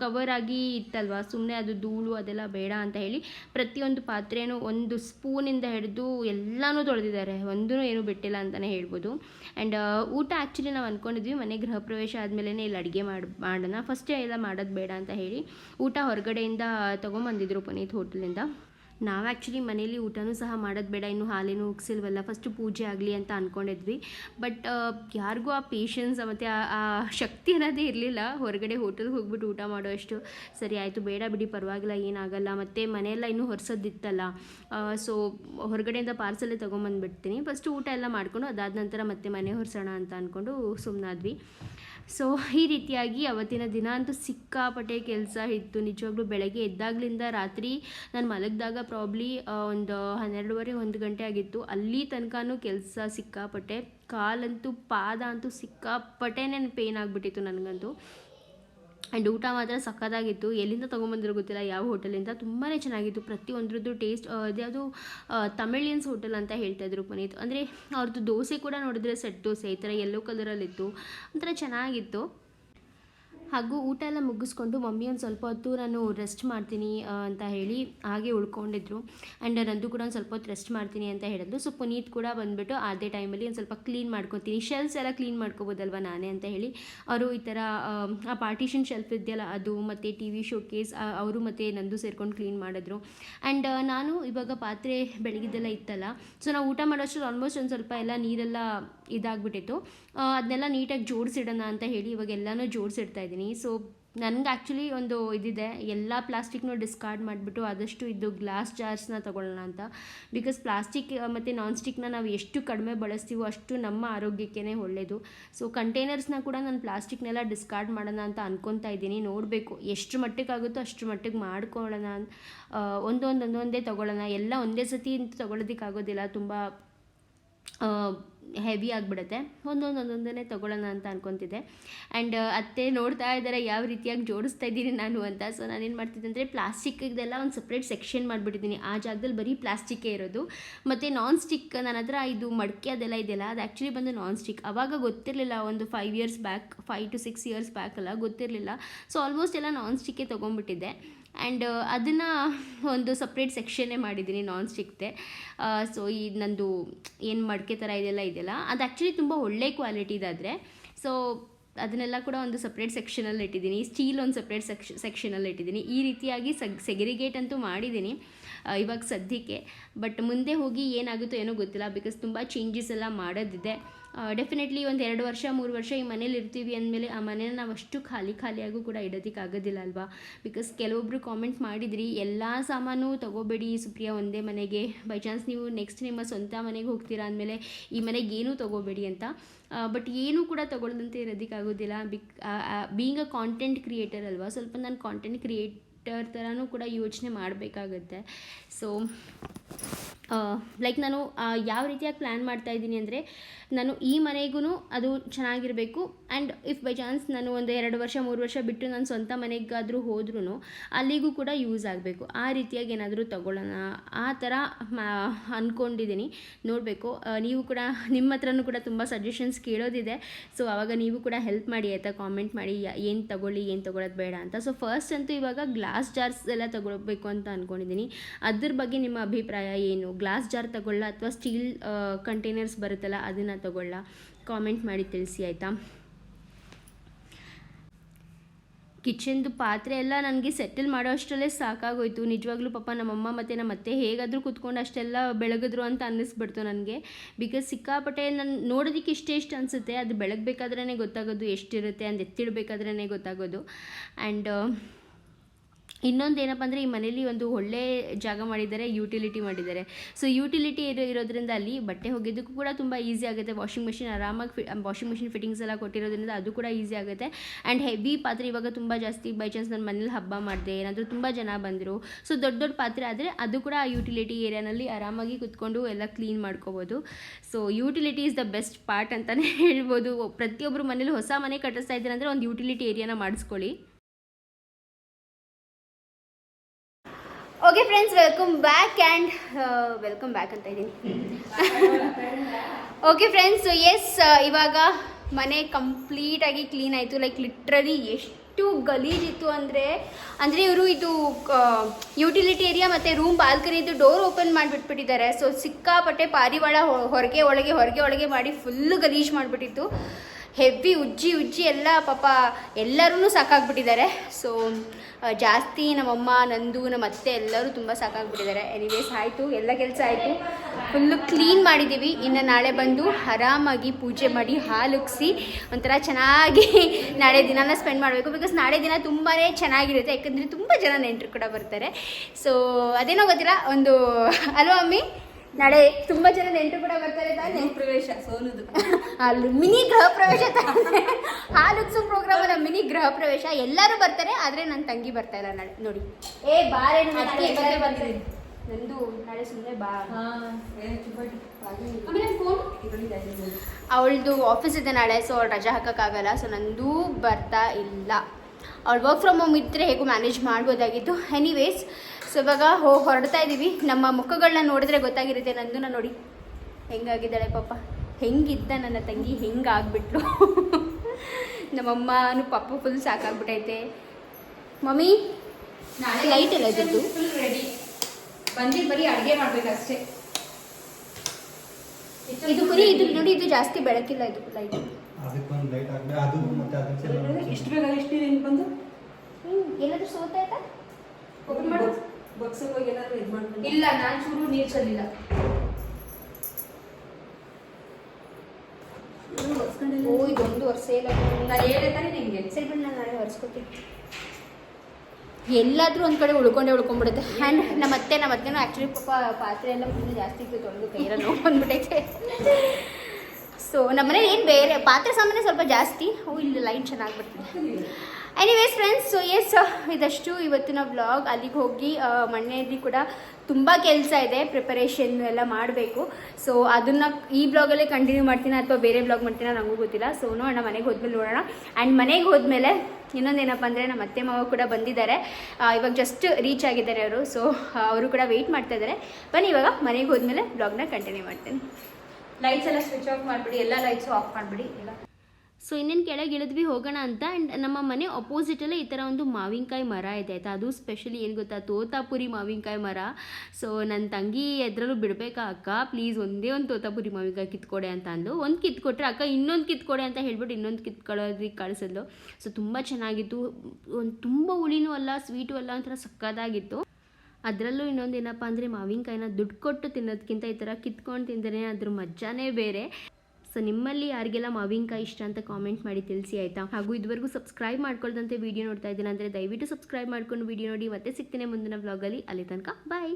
ಕವರ್ ಆಗಿ ಇತ್ತಲ್ವ? ಸುಮ್ಮನೆ ಅದು ಧೂಳು ಅದೆಲ್ಲ ಬೇಡ ಅಂತ ಹೇಳಿ ಪ್ರತಿಯೊಂದು ಪಾತ್ರೆನೂ ಒಂದು ಸ್ಪೂನಿಂದ ಹಿಡಿದು ಎಲ್ಲನೂ ತೊಳೆದಿದ್ದಾರೆ. ಒಂದೂ ಏನೂ ಬಿಟ್ಟಿಲ್ಲ ಅಂತಲೇ ಹೇಳ್ಬೋದು. ಆ್ಯಂಡ್ ಊಟ ಆ್ಯಕ್ಚುಲಿ ನಾವು ಅಂದ್ಕೊಂಡಿದ್ವಿ ಮನೆ ಗೃಹ ಪ್ರವೇಶ ಆದಮೇಲೆ ಇಲ್ಲಿ ಅಡುಗೆ ಮಾಡಿ, ಮಾಡೋಣ. ಫಸ್ಟೇ ಎಲ್ಲ ಮಾಡೋದು ಬೇಡ ಅಂತ ಹೇಳಿ ಊಟ ಹೊರಗಡೆಯಿಂದ ತೊಗೊಂಬಂದಿದ್ರು ಪುನೀತ್ ಹೋಟ್ಲಿಂದ ನಾವು ಆ್ಯಕ್ಚುಲಿ ಮನೇಲಿ ಊಟನೂ ಸಹ ಮಾಡೋದು ಬೇಡ, ಇನ್ನು ಹಾಲೇನು ಉಗ್ಸಿಲ್ವಲ್ಲ ಫಸ್ಟು ಪೂಜೆ ಆಗಲಿ ಅಂತ ಅಂದ್ಕೊಂಡಿದ್ವಿ ಬಟ್ ಯಾರಿಗೂ ಆ ಪೇಷನ್ಸ್ ಮತ್ತು ಆ ಶಕ್ತಿ ಅನ್ನೋದೇ ಇರಲಿಲ್ಲ. ಹೊರಗಡೆ ಹೋಟೆಲ್ಗೆ ಹೋಗ್ಬಿಟ್ಟು ಊಟ ಮಾಡೋಷ್ಟು ಸರಿ ಆಯಿತು, ಬೇಡ ಬಿಡಿ, ಪರವಾಗಿಲ್ಲ, ಏನಾಗಲ್ಲ. ಮತ್ತು ಮನೆಯೆಲ್ಲ ಇನ್ನೂ ಹೊರಸೋದಿತ್ತಲ್ಲ. ಸೊ ಹೊರಗಡೆಯಿಂದ ಪಾರ್ಸಲ್ಲೇ ತೊಗೊಂಬಂದ್ಬಿಡ್ತೀನಿ. ಫಸ್ಟು ಊಟ ಎಲ್ಲ ಮಾಡಿಕೊಂಡು ಅದಾದ ನಂತರ ಮತ್ತೆ ಮನೆ ಹೊರಿಸೋಣ ಅಂತ ಅಂದ್ಕೊಂಡು ಸುಮ್ಮನಾದ್ವಿ ಸೊ ಈ ರೀತಿಯಾಗಿ ಅವತ್ತಿನ ದಿನ ಅಂತೂ ಸಿಕ್ಕಾಪಟ್ಟೆ ಕೆಲಸ ಇತ್ತು. ನಿಜವಾಗ್ಲೂ ಬೆಳಗ್ಗೆ ಎದ್ದಾಗ್ಲಿಂದ ರಾತ್ರಿ ನಾನು ಮಲಗಿದಾಗ ಪ್ರಾಬ್ಲಿ ಒಂದು ಹನ್ನೆರಡುವರೆ, ಒಂದು ಗಂಟೆ ಆಗಿತ್ತು. ಅಲ್ಲಿ ತನಕನೂ ಕೆಲಸ ಸಿಕ್ಕಾಪಟ್ಟೆ. ಕಾಲಂತೂ, ಪಾದ ಅಂತೂ ಸಿಕ್ಕಾಪಟ್ಟೆನೇ ಪೇನ್ ಆಗಿಬಿಟ್ಟಿತ್ತು ನನಗಂತೂ. ಆ್ಯಂಡ್ ಊಟ ಮಾತ್ರ ಸಖತ್ತಾಗಿತ್ತು. ಎಲ್ಲಿಂದ ತೊಗೊಂಬಂದಿರೋ ಗೊತ್ತಿಲ್ಲ, ಯಾವ ಹೋಟೆಲಿಂದ. ತುಂಬಾ ಚೆನ್ನಾಗಿತ್ತು. ಪ್ರತಿಯೊಂದ್ರದ್ದು ಟೇಸ್ಟ್ ಅದ್ಯಾವುದು ತಮಿಳಿಯನ್ಸ್ ಹೋಟೆಲ್ ಅಂತ ಹೇಳ್ತಾ ಇದ್ರು ಪುನೀತ್. ಅಂದರೆ ಅವ್ರದ್ದು ದೋಸೆ ಕೂಡ ನೋಡಿದ್ರೆ ಸೆಟ್ ದೋಸೆ, ಈ ಥರ ಯೆಲ್ಲೋ ಕಲರಲ್ಲಿತ್ತು ಒಂಥರ ಚೆನ್ನಾಗಿತ್ತು. ಹಾಗೂ ಊಟ ಎಲ್ಲ ಮುಗಿಸ್ಕೊಂಡು ಮಮ್ಮಿ ಒಂದು ಸ್ವಲ್ಪ ಹೊತ್ತು ನಾನು ರೆಸ್ಟ್ ಮಾಡ್ತೀನಿ ಅಂತ ಹೇಳಿ ಹಾಗೆ ಉಳ್ಕೊಂಡಿದ್ರು. ಆ್ಯಂಡ್ ನಂದು ಕೂಡ ಒಂದು ಸ್ವಲ್ಪ ಹೊತ್ತು ರೆಸ್ಟ್ ಮಾಡ್ತೀನಿ ಅಂತ ಹೇಳಿದ್ರು. ಸೊ ಪುನೀತ್ ಕೂಡ ಬಂದುಬಿಟ್ಟು ಅದೇ ಟೈಮಲ್ಲಿ ಒಂದು ಸ್ವಲ್ಪ ಕ್ಲೀನ್ ಮಾಡ್ಕೊತೀನಿ. ಶೆಲ್ಸ್ ಎಲ್ಲ ಕ್ಲೀನ್ ಮಾಡ್ಕೋಬೋದಲ್ವ ನಾನೇ ಅಂತ ಹೇಳಿ ಅವರು ಈ ಥರ ಆ, ಪಾರ್ಟಿಷನ್ ಶೆಲ್ಫ್ ಇದೆಯಲ್ಲ ಅದು ಮತ್ತು ಟಿ ವಿ ಶೋ ಕೇಸ್ ಅವರು ಮತ್ತು ನಂದು ಸೇರ್ಕೊಂಡು ಕ್ಲೀನ್ ಮಾಡಿದ್ರು. ಆ್ಯಂಡ್ ನಾನು ಇವಾಗ ಪಾತ್ರೆ ಬೆಳಗಿದ್ದೆಲ್ಲ ಇತ್ತಲ್ಲ ಸೊ ನಾವು ಊಟ ಮಾಡೋಷ್ಟು ಆಲ್ಮೋಸ್ಟ್ ಒಂದು ಸ್ವಲ್ಪ ಎಲ್ಲ ನೀರೆಲ್ಲ ಇದಾಗ್ಬಿಟ್ಟಿತ್ತು. ಅದನ್ನೆಲ್ಲ ನೀಟಾಗಿ ಜೋಡಿಸಿಡೋಣ ಅಂತ ಹೇಳಿ ಇವಾಗ ಎಲ್ಲನೂ ಜೋಡಿಸಿಡ್ತಾ ಇದ್ದೀನಿ. ಸೊ ನನಗೆ ಆ್ಯಕ್ಚುಲಿ ಒಂದು ಇದಿದೆ. ಎಲ್ಲ ಪ್ಲಾಸ್ಟಿಕ್ನೂ ಡಿಸ್ಕಾರ್ಡ್ ಮಾಡಿಬಿಟ್ಟು ಆದಷ್ಟು ಇದು ಗ್ಲಾಸ್ ಜಾರ್ಸ್ನ ತೊಗೊಳ್ಳೋಣ ಅಂತ. ಬಿಕಾಸ್ ಪ್ಲಾಸ್ಟಿಕ್ ಮತ್ತು ನಾನ್ ಸ್ಟಿಕ್ನ ನಾವು ಎಷ್ಟು ಕಡಿಮೆ ಬಳಸ್ತೀವೋ ಅಷ್ಟು ನಮ್ಮ ಆರೋಗ್ಯಕ್ಕೇ ಒಳ್ಳೆಯದು ಸೊ ಕಂಟೈನರ್ಸ್ನ ಕೂಡ ನಾನು ಪ್ಲಾಸ್ಟಿಕ್ನೆಲ್ಲ ಡಿಸ್ಕಾರ್ಡ್ ಮಾಡೋಣ ಅಂತ ಅನ್ಕೊತಾ ಇದ್ದೀನಿ. ನೋಡಬೇಕು ಎಷ್ಟು ಆಗುತ್ತೋ ಅಷ್ಟು ಮಟ್ಟಿಗೆ ಮಾಡ್ಕೊಳ್ಳೋಣ. ಒಂದೊಂದು ಒಂದೊಂದೇ ತೊಗೊಳ್ಳೋಣ. ಎಲ್ಲ ಒಂದೇ ಸತಿ ತೊಗೊಳೋದಕ್ಕಾಗೋದಿಲ್ಲ ತುಂಬ ಹೆವಿ ಆಗಿಬಿಡುತ್ತೆ. ಒಂದೊಂದು ಒಂದೊಂದನ್ನೇ ತೊಗೊಳ್ಳೋಣ ಅಂತ ಅನ್ಕೊತಿದ್ದೆ. ಆ್ಯಂಡ್ ಅತ್ತೆ ನೋಡ್ತಾ ಇದ್ದಾರೆ ಯಾವ ರೀತಿಯಾಗಿ ಜೋಡಿಸ್ತಾ ಇದ್ದೀನಿ ನಾನು ಅಂತ. ಸೊ ನಾನೇನು ಮಾಡ್ತಿದ್ದೆ ಅಂದರೆ ಪ್ಲಾಸ್ಟಿಕ್ದೆಲ್ಲ ಒಂದು ಸಪ್ರೇಟ್ ಸೆಕ್ಷನ್ ಮಾಡಿಬಿಟ್ಟಿದ್ದೀನಿ. ಆ ಜಾಗದಲ್ಲಿ ಬರೀ ಪ್ಲಾಸ್ಟಿಕ್ಕೇ ಇರೋದು. ಮತ್ತು ನಾನ್ ಸ್ಟಿಕ್ ನನ್ನ ಹತ್ರ ಇದು ಮಡಕೆ ಅದೆಲ್ಲ ಇದೆಯಲ್ಲ, ಅದು ಆ್ಯಕ್ಚುಲಿ ಬಂದು ನಾನ್ ಸ್ಟಿಕ್ ಅವಾಗ ಗೊತ್ತಿರಲಿಲ್ಲ, ಒಂದು five years back five to six years back ಅಲ್ಲ ಗೊತ್ತಿರಲಿಲ್ಲ. ಸೊ ಆಲ್ಮೋಸ್ಟ್ ಎಲ್ಲ ನಾನ್ ಸ್ಟಿಕ್ಕೇ ತೊಗೊಂಡ್ಬಿಟ್ಟಿದ್ದೆ. ಆ್ಯಂಡ್ ಅದನ್ನು ಒಂದು ಸಪ್ರೇಟ್ ಸೆಕ್ಷನ್ನೇ ಮಾಡಿದ್ದೀನಿ ನಾನ್ ಸ್ಟಿಕ್ದೆ ಸೊ ಈ ನಂದು ಏನು ಮಡಕೆ ಥರ ಇದೆಲ್ಲ ಇದೆಯಲ್ಲ, ಅದು ಆ್ಯಕ್ಚುಲಿ ತುಂಬ ಒಳ್ಳೆ ಕ್ವಾಲಿಟಿದಾದರೆ ಸೊ ಅದನ್ನೆಲ್ಲ ಕೂಡ ಒಂದು ಸಪ್ರೇಟ್ ಸೆಕ್ಷನಲ್ಲಿ ಇಟ್ಟಿದ್ದೀನಿ. ಸ್ಟೀಲ್ ಒಂದು ಸಪ್ರೇಟ್ ಸೆಕ್ಷ ಸೆಕ್ಷನಲ್ಲಿ ಇಟ್ಟಿದ್ದೀನಿ. ಈ ರೀತಿಯಾಗಿ ಸಗ್ ಸೆಗರಿಗೇಟ್ ಅಂತೂ ಮಾಡಿದ್ದೀನಿ. ಇವಾಗ ಸದ್ಯಕ್ಕೆ. ಬಟ್ ಮುಂದೆ ಹೋಗಿ ಏನಾಗುತ್ತೋ ಏನೋ ಗೊತ್ತಿಲ್ಲ ಬಿಕಾಸ್ ತುಂಬ ಚೇಂಜಸ್ ಎಲ್ಲ ಮಾಡೋದಿದೆ. ಡೆಫಿನೆಟ್ಲಿ ಒಂದು ಎರಡು ವರ್ಷ, ಮೂರು ವರ್ಷ ಈ ಮನೇಲಿ ಇರ್ತೀವಿ ಅಂದಮೇಲೆ ಆ ಮನೇನ ನಾವು ಅಷ್ಟು ಖಾಲಿ ಖಾಲಿಯಾಗೂ ಕೂಡ ಇಡೋದಕ್ಕೆ ಆಗೋದಿಲ್ಲ ಅಲ್ವಾ? ಬಿಕಾಸ್ ಕೆಲವೊಬ್ಬರು ಕಾಮೆಂಟ್ ಮಾಡಿದ್ರಿ, ಎಲ್ಲ ಸಾಮಾನು ತಗೋಬೇಡಿ ಸುಪ್ರಿಯಾ ಒಂದೇ ಮನೆಗೆ. ಬೈ ಚಾನ್ಸ್ ನೀವು ನೆಕ್ಸ್ಟ್ ನಿಮ್ಮ ಸ್ವಂತ ಮನೆಗೆ ಹೋಗ್ತೀರಾ ಅಂದಮೇಲೆ ಈ ಮನೆಗೆ ಏನೂ ತಗೋಬೇಡಿ ಅಂತ. ಬಟ್ ಏನೂ ಕೂಡ ತಗೊಳ್ಳದಂತೆ ಇರೋದಕ್ಕಾಗೋದಿಲ್ಲ because being a content creator ಅಲ್ವಾ? ಸ್ವಲ್ಪ ನಾನು ಕಾಂಟೆಂಟ್ ಕ್ರಿಯೇಟರ್ ಥರನೂ ಕೂಡ ಯೋಚನೆ ಮಾಡಬೇಕಾಗತ್ತೆ. ಸೊ ಲೈಕ್ ನಾನು ಯಾವ ರೀತಿಯಾಗಿ ಪ್ಲ್ಯಾನ್ ಮಾಡ್ತಾ ಇದ್ದೀನಿ ಅಂದರೆ, ನಾನು ಈ ಮನೆಗೂ ಅದು ಚೆನ್ನಾಗಿರಬೇಕು. ಆ್ಯಂಡ್ ಇಫ್ ಬೈ ಚಾನ್ಸ್ ನಾನು ಒಂದು ಎರಡು ವರ್ಷ, ಮೂರು ವರ್ಷ ಬಿಟ್ಟು ನಾನು ಸ್ವಂತ ಮನೆಗಾದರೂ ಹೋದ್ರೂ ಅಲ್ಲಿಗೂ ಕೂಡ ಯೂಸ್ ಆಗಬೇಕು. ಆ ರೀತಿಯಾಗಿ ಏನಾದರೂ ತಗೊಳ್ಳೋಣ. ಆ ಥರ ಅಂದ್ಕೊಂಡಿದ್ದೀನಿ ನೋಡಬೇಕು. ನೀವು ಕೂಡ ನಿಮ್ಮ ಹತ್ರನೂ ಕೂಡ ತುಂಬ ಸಜೆಷನ್ಸ್ ಕೇಳೋದಿದೆ. ಸೊ ಆವಾಗ ನೀವು ಕೂಡ ಹೆಲ್ಪ್ ಮಾಡಿ, ಆಯಿತಾ? ಕಾಮೆಂಟ್ ಮಾಡಿ ಏನು ತಗೊಳ್ಳಿ, ಏನು ತಗೊಳ್ಳೋದು ಬೇಡ ಅಂತ. ಸೊ ಫಸ್ಟ್ ಅಂತೂ ಇವಾಗ ಗ್ಲಾಸ್ ಜಾರ್ಸ್ ಎಲ್ಲ ತಗೊಳ್ಬೇಕು ಅಂತ ಅಂದ್ಕೊಂಡಿದ್ದೀನಿ ಅದ್ರ ಬಗ್ಗೆ ನಿಮ್ಮ ಅಭಿಪ್ರಾಯ ಏನು? ಗ್ಲಾಸ್ ಜಾರ್ ತಗೊಳ್ಳ ಅಥವಾ ಸ್ಟೀಲ್ ಕಂಟೈನರ್ಸ್ ಬರುತ್ತಲ್ಲ, ಅದನ್ನು ತಗೊಳ್ಳ. ಕಾಮೆಂಟ್ ಮಾಡಿ ತಿಳಿಸಿ, ಆಯಿತಾ? ಕಿಚನ್ದು ಪಾತ್ರೆ ಎಲ್ಲ ನನಗೆ ಸೆಟಲ್ ಮಾಡೋ ಅಷ್ಟರಲ್ಲೇ ಸಾಕಾಗೋಯ್ತು. ನಿಜವಾಗ್ಲೂ ಪಾಪ ನಮ್ಮಮ್ಮ ಮತ್ತು ನಮ್ಮ ಅತ್ತೆ ಹೇಗಾದರೂ ಕೂತ್ಕೊಂಡು ಅಷ್ಟೆಲ್ಲ ಬೆಳಗಿದ್ರು ಅಂತ ಅನ್ನಿಸ್ಬಿಡ್ತು ನನಗೆ. ಬಿಕಾಸ್ ಸಿಕ್ಕಾಪಟ್ಟೆ ನಾನು ನೋಡೋದಕ್ಕೆ ಇಷ್ಟೇ ಇಷ್ಟು ಅನಿಸುತ್ತೆ. ಅದು ಬೆಳಗ್ಬೇಕಾದ್ರೇ ಗೊತ್ತಾಗೋದು, ಎಷ್ಟಿರುತ್ತೆ ಅಂತ ಎತ್ತಿಡಬೇಕಾದ್ರೇ ಗೊತ್ತಾಗೋದು. ಆ್ಯಂಡ್ ಇನ್ನೊಂದು ಏನಪ್ಪ ಅಂದರೆ ಈ ಮನೇಲಿ ಒಂದು ಒಳ್ಳೆ ಜಾಗ ಮಾಡಿದ್ದಾರೆ ಯುಟಿಲಿಟಿ ಮಾಡಿದ್ದಾರೆ. ಸೊ ಯುಟಿಲಿಟಿ ಇರೋ ಇರೋದ್ರಿಂದ ಅಲ್ಲಿ ಬಟ್ಟೆ ಒಗೆಯೋದಕ್ಕೂ ಕೂಡ ತುಂಬ ಈಸಿ ಆಗುತ್ತೆ. ವಾಷಿಂಗ್ ಮಿಷಿನ್ ಆರಾಮಾಗಿ ವಾಷಿಂಗ್ ಮಿಷಿನ್ ಫಿಟ್ಟಿಂಗ್ಸ್ ಎಲ್ಲ ಕೊಟ್ಟಿರೋದ್ರಿಂದ ಅದು ಕೂಡ ಈಸಿ ಆಗುತ್ತೆ. ಆ್ಯಂಡ್ ಹೆವಿ ಪಾತ್ರೆ ಇವಾಗ ತುಂಬ ಜಾಸ್ತಿ ಬೈ ಚಾನ್ಸ್ ನನ್ನ ಮನೇಲಿ ಹಬ್ಬ ಮಾಡಿದೆ, ಏನಾದರೂ ತುಂಬ ಜನ ಬಂದರು. ಸೊ ದೊಡ್ಡ ದೊಡ್ಡ ಪಾತ್ರೆ ಆದರೆ ಅದು ಕೂಡ ಆ ಯುಟಿಲಿಟಿ ಏರಿಯಾನಲ್ಲಿ ಆರಾಮಾಗಿ ಕುತ್ಕೊಂಡು ಎಲ್ಲ ಕ್ಲೀನ್ ಮಾಡ್ಕೋಬೋದು. So utility is the best part ಅಂತಲೇ ಹೇಳ್ಬೋದು. ಪ್ರತಿಯೊಬ್ಬರು ಮನೇಲಿ ಹೊಸ ಮನೆ ಕಟ್ಟಿಸ್ತಾ ಇದ್ದಾರೆ ಅಂದರೆ ಒಂದು ಯುಟಿಲಿಟಿ ಏರಿಯಾನ ಮಾಡಿಸ್ಕೊಳ್ಳಿ. Okay friends welcome back and welcome back ಅಂತ ಇದ್ದೀನಿ. ಓಕೆ ಫ್ರೆಂಡ್ಸ್ ಎಸ್ ಇವಾಗ ಮನೆ ಕಂಪ್ಲೀಟಾಗಿ ಕ್ಲೀನ್ ಆಯಿತು. ಲೈಕ್ ಲಿಟ್ರಲಿ ಎಷ್ಟು ಗಲೀಜಿತ್ತು ಅಂದರೆ ಅಂದರೆ ಇವರು ಇದು ಯುಟಿಲಿಟಿ ಏರಿಯಾ ಮತ್ತು ರೂಮ್ ಬಾಲ್ಕನಿದು ಡೋರ್ ಓಪನ್ ಮಾಡಿಬಿಟ್ಬಿಟ್ಟಿದ್ದಾರೆ. ಸೊ ಸಿಕ್ಕಾಪಟ್ಟೆ ಪಾರಿವಾಳ ಹೊರಗೆ ಒಳಗೆ ಹೊರಗೆ ಒಳಗೆ ಮಾಡಿ ಫುಲ್ಲು ಗಲೀಜು ಮಾಡಿಬಿಟ್ಟಿತ್ತು. ಹೆವಿ ಉಜ್ಜಿ ಉಜ್ಜಿ ಎಲ್ಲ ಪಾಪ ಎಲ್ಲರೂ ಸಾಕಾಗ್ಬಿಟ್ಟಿದ್ದಾರೆ. ಸೊ ಜಾಸ್ತಿ ನಮ್ಮಮ್ಮ, ನಂದು, ನಮ್ಮ ಅತ್ತೆ ಎಲ್ಲರೂ ತುಂಬ ಸಾಕಾಗ್ಬಿಟ್ಟಿದ್ದಾರೆ. ಎನಿವೇಸ್ ಆಯಿತು, ಎಲ್ಲ ಕೆಲಸ ಆಯಿತು. ಫುಲ್ಲು ಕ್ಲೀನ್ ಮಾಡಿದ್ದೀವಿ ಇನ್ನು ನಾಳೆ ಬಂದು ಆರಾಮಾಗಿ ಪೂಜೆ ಮಾಡಿ ಹಾಲುಕ್ಸಿ ಒಂಥರ ಚೆನ್ನಾಗಿ ನಾಳೆ ದಿನಾನ ಸ್ಪೆಂಡ್ ಮಾಡಬೇಕು. ಬಿಕಾಸ್ ನಾಳೆ ದಿನ ತುಂಬಾ ಚೆನ್ನಾಗಿರುತ್ತೆ. ಯಾಕಂದರೆ ತುಂಬ ಜನ ನೆಂಟರು ಕೂಡ ಬರ್ತಾರೆ. ಸೊ ಅದೇನೋ ಗೊತ್ತಿಲ್ಲ, ಒಂದು, ಅಲ್ವಾ ಅಮ್ಮಿ ನಾಳೆ ತುಂಬಾ ಜನ ನೆಂಟರು ಕೂಡ ಬರ್ತಾರೆ ತಾನೇ. ಪ್ರವೇಶ ಸೋನುದು ಅಲ್ಲಿ ಮಿನಿ ಗೃಹ ಪ್ರವೇಶ ಹಾಲುಕ್ಸು ಪ್ರೋಗ್ರಾಮ್ ಅಲ್ಲ ಮಿನಿ ಗೃಹ ಪ್ರವೇಶ. ಎಲ್ಲರೂ ಬರ್ತಾರೆ ಆದ್ರೆ ನನ್ನ ತಂಗಿ ಬರ್ತಾ ಇಲ್ಲ ನಡೆ. ನೋಡಿ. ಏ ಬಾರೆ. ನಂದು ನಾಳೆ ಸುಮ್ಮನೆ ಬಾ. ಅವಳದು ಆಫೀಸ್ ಇದೆ ನಾಳೆ ಸೊ ಅವಳು ರಜಾ ಹಾಕೋಕ್ಕಾಗಲ್ಲ ಸೊ ನಂದು ಬರ್ತಾ ಇಲ್ಲ. ಅವಳು ವರ್ಕ್ ಫ್ರಮ್ ಹೋಮ್ ಇದ್ದರೆ ಹೇಗೂ ಮ್ಯಾನೇಜ್ ಮಾಡ್ಬೋದಾಗಿತ್ತು. ಎನಿವೇಸ್ ಸೊ ಇವಾಗ ಹೋ ಹೊರಡ್ತಾ ಇದ್ದೀವಿ ನಮ್ಮ ಮುಖಗಳನ್ನ ನೋಡಿದ್ರೆ ಗೊತ್ತಾಗಿರುತ್ತೆ ನಂದು ನೋಡಿ. ಹೆಂಗಾಗಿದ್ದಾಳೆ ಪಾಪ. ಹೆಂಗಿದ್ದ ನನ್ನ ತಂಗಿ? ಹೆಂಗಾಗ್ಬಿಟ್ಲು? ನಮ್ಮಮ್ಮನೂ ಪಾಪ ಫುಲ್ ಸಾಕಾಗ್ಬಿಟ್ಟೈತೆ ಮಮ್ಮಿ ನಾಳೆ ಲೈಟ್ ಎಲ್ಲ ಇದ್ದು ಫುಲ್ ರೆಡಿ ಬಂದಿದ್ದು ಬರೀ ಅಡುಗೆ ಮಾಡ್ಬೇಕಷ್ಟೇ ಇದು ಬರೀ ಇದು ನೋಡಿ ಇದು ಜಾಸ್ತಿ ಬೆಳಕಿಲ್ಲ ಇದು ಲೈಟ್ ಅದಕ್ಕೊಂದು ಲೈಟ್ ಹಾಕ್ಬೇಕು ಅದು ಮತ್ತೆ ಅದಕ್ಕೆ ಎಷ್ಟು ಬೇಗ ಎಷ್ಟು ಬಂದು? ಎಲ್ಲಾದ್ರೂ ಸೋತಾಯ್ತಾ? ಓಪನ್ ಮಾಡು ಬಕ್ಸಕ್ಕೆ ಹೋಗಿ ಏನಾದ್ರು ಇದು ಮಾಡ್ಕೊಂಡು? ಇಲ್ಲ ನಾನು ಚೂರು ನೀರು ಚೆಲ್ಲಿಲ್ಲ. ಓ ಇದೊಂದು ವರ್ಷ ಇಲ್ಲ. ನಾನು ಹೇಳಿದೆ ತಾನೇ ನಿಂಗೆ ಸರಿ ಬಿಡು ನಾನು ನಾಳೆ ಒರೆಸ್ಕೊತೀನಿ. ಎಲ್ಲಾದ್ರೂ ಒಂದು ಕಡೆ ಉಳ್ಕೊಂಡೆ ಉಳ್ಕೊಂಡ್ಬಿಡುತ್ತೆ. ಆ್ಯಂಡ್ ನಮ್ಮ ಅತ್ತೆ ನಮ್ಮ ಅತ್ತೆನೂ ಆ್ಯಕ್ಚುಲಿ ಪಾಪ ಪಾತ್ರೆ ಎಲ್ಲ ಫುಲ್ ಜಾಸ್ತಿ ಇತ್ತು ತೊಳೆದು ಕೈಯೆಲ್ಲ ನೋವು ಬಂದ್ಬಿಟ್ಟೈತೆ. ಸೊ ನಮ್ಮನೆ ಏನು ಬೇರೆ ಪಾತ್ರೆ ಸಾಮಾನ್ಯ ಸ್ವಲ್ಪ ಜಾಸ್ತಿ. ಓ ಇಲ್ಲಿ ಲೈಟ್ ಚೆನ್ನಾಗಿ ಬರ್ತಿದೆ. ಎನಿವೇಸ್ ಫ್ರೆಂಡ್ಸ್ ಸೊ ಎಸ್ ಇದಷ್ಟು ಇವತ್ತಿನ ವ್ಲಾಗ್ ಅಲ್ಲಿಗೆ ಹೋಗಿ ಮನೆಯಲ್ಲಿ ಕೂಡ ತುಂಬ ಕೆಲಸ ಇದೆ ಪ್ರಿಪರೇಷನ್ ಎಲ್ಲ ಮಾಡಬೇಕು. ಸೊ ಅದನ್ನು ಈ ಬ್ಲಾಗಲ್ಲೇ ಕಂಟಿನ್ಯೂ ಮಾಡ್ತೀನಿ ಅಥವಾ ಬೇರೆ ಬ್ಲಾಗ್ ಮಾಡ್ತೀನ ನನಗೂ ಗೊತ್ತಿಲ್ಲ. ಸೊ ನೋಡೋಣ, ಮನೆಗೆ ಹೋದ್ಮೇಲೆ ನೋಡೋಣ. ಆ್ಯಂಡ್ ಮನೆಗೆ ಹೋದ್ಮೇಲೆ ಇನ್ನೊಂದೇನಪ್ಪ ಅಂದರೆ ನಮ್ಮ ಅತ್ತೆ ಮಾವ ಕೂಡ ಬಂದಿದ್ದಾರೆ. ಇವಾಗ ಜಸ್ಟ್ ರೀಚ್ ಆಗಿದ್ದಾರೆ ಅವರು. ಸೊ ಅವರು ಕೂಡ ವೆಯ್ಟ್ ಮಾಡ್ತಾ ಇದ್ದಾರೆ. ಬನ್ನಿ, ಇವಾಗ ಮನೆಗೆ ಹೋದ್ಮೇಲೆ ಬ್ಲಾಗ್ನ ಕಂಟಿನ್ಯೂ ಮಾಡ್ತೀನಿ. ಲೈಟ್ಸ್ ಎಲ್ಲ ಸ್ವಿಚ್ ಆಫ್ ಮಾಡಿಬಿಡಿ, ಎಲ್ಲ ಲೈಟ್ಸು ಆಫ್ ಮಾಡಿಬಿಡಿ, ಎಲ್ಲ. ಸೊ ಇನ್ನೇನು ಕೆಳಗೆ ಇಳಿದ್ವಿ ಹೋಗೋಣ ಅಂತ. ಆ್ಯಂಡ್ ನಮ್ಮ ಮನೆ ಅಪೋಸಿಟಲ್ಲೇ ಈ ಥರ ಒಂದು ಮಾವಿನಕಾಯಿ ಮರ ಇದೆ ಆಯಿತಾ? ಅದು ಸ್ಪೆಷಲಿ ಏನು ಗೊತ್ತಾ? ತೋತಾಪುರಿ ಮಾವಿನಕಾಯಿ ಮರ. ಸೊ ನನ್ನ ತಂಗಿ ಎದ್ರಲ್ಲೂ ಬಿಡಬೇಕಾ ಅಕ್ಕ? ಪ್ಲೀಸ್ ಒಂದೇ ಒಂದು ತೋತಾಪುರಿ ಮಾವಿನಕಾಯಿ ಕಿತ್ಕೊಡೆ ಅಂತ ಅಂದು ಒಂದು ಕಿತ್ಕೊಟ್ರೆ ಅಕ್ಕ ಇನ್ನೊಂದು ಕಿತ್ಕೊಡೆ ಅಂತ ಹೇಳ್ಬಿಟ್ಟು ಇನ್ನೊಂದು ಕಿತ್ಕೊಳ್ಳೋದಕ್ಕೆ ಕಳಿಸಿದ್ಲು. ಸೊ ತುಂಬ ಚೆನ್ನಾಗಿತ್ತು. ಒಂದು ತುಂಬ ಹುಳಿನೂ ಅಲ್ಲ ಸ್ವೀಟು ಅಲ್ಲ, ಒಂಥರ ಸಕ್ಕದಾಗಿತ್ತು ಅದರಲ್ಲೂ ಇನ್ನೊಂದು ಏನಪ್ಪ ಅಂದರೆ ಮಾವಿನಕಾಯಿನ ದುಡ್ಡು ಕೊಟ್ಟು ತಿನ್ನೋದಕ್ಕಿಂತ ಈ ಥರ ಕಿತ್ಕೊಂಡು ತಿಂದರೆ ಅದ್ರ ಮಜಾನೇ ಬೇರೆ. ಸೊ ನಿಮ್ಮಲ್ಲಿ ಯಾರಿಗೆಲ್ಲ ಮಾವಿನಕಾಯಿ ಇಷ್ಟ ಅಂತ ಕಾಮೆಂಟ್ ಮಾಡಿ ತಿಳಿಸಿ ಆಯಿತಾ? ಹಾಗೂ ಇದುವರೆಗೂ ಸಬ್ಸ್ಕ್ರೈಬ್ ಮಾಡ್ಕೊಳ್ದಂತೆ ವಿಡಿಯೋ ನೋಡ್ತಾ ಇದ್ದೀನಿ ಅಂದರೆ ದಯವಿಟ್ಟು ಸಬ್ಸ್ಕ್ರೈಬ್ ಮಾಡ್ಕೊಂಡು ವಿಡಿಯೋ ನೋಡಿ. ಮತ್ತೆ ಸಿಗ್ತೀನಿ ಮುಂದಿನ ವ್ಲಾಗಲ್ಲಿ ಅಲ್ಲಿ. ತನಕ ಬಾಯ್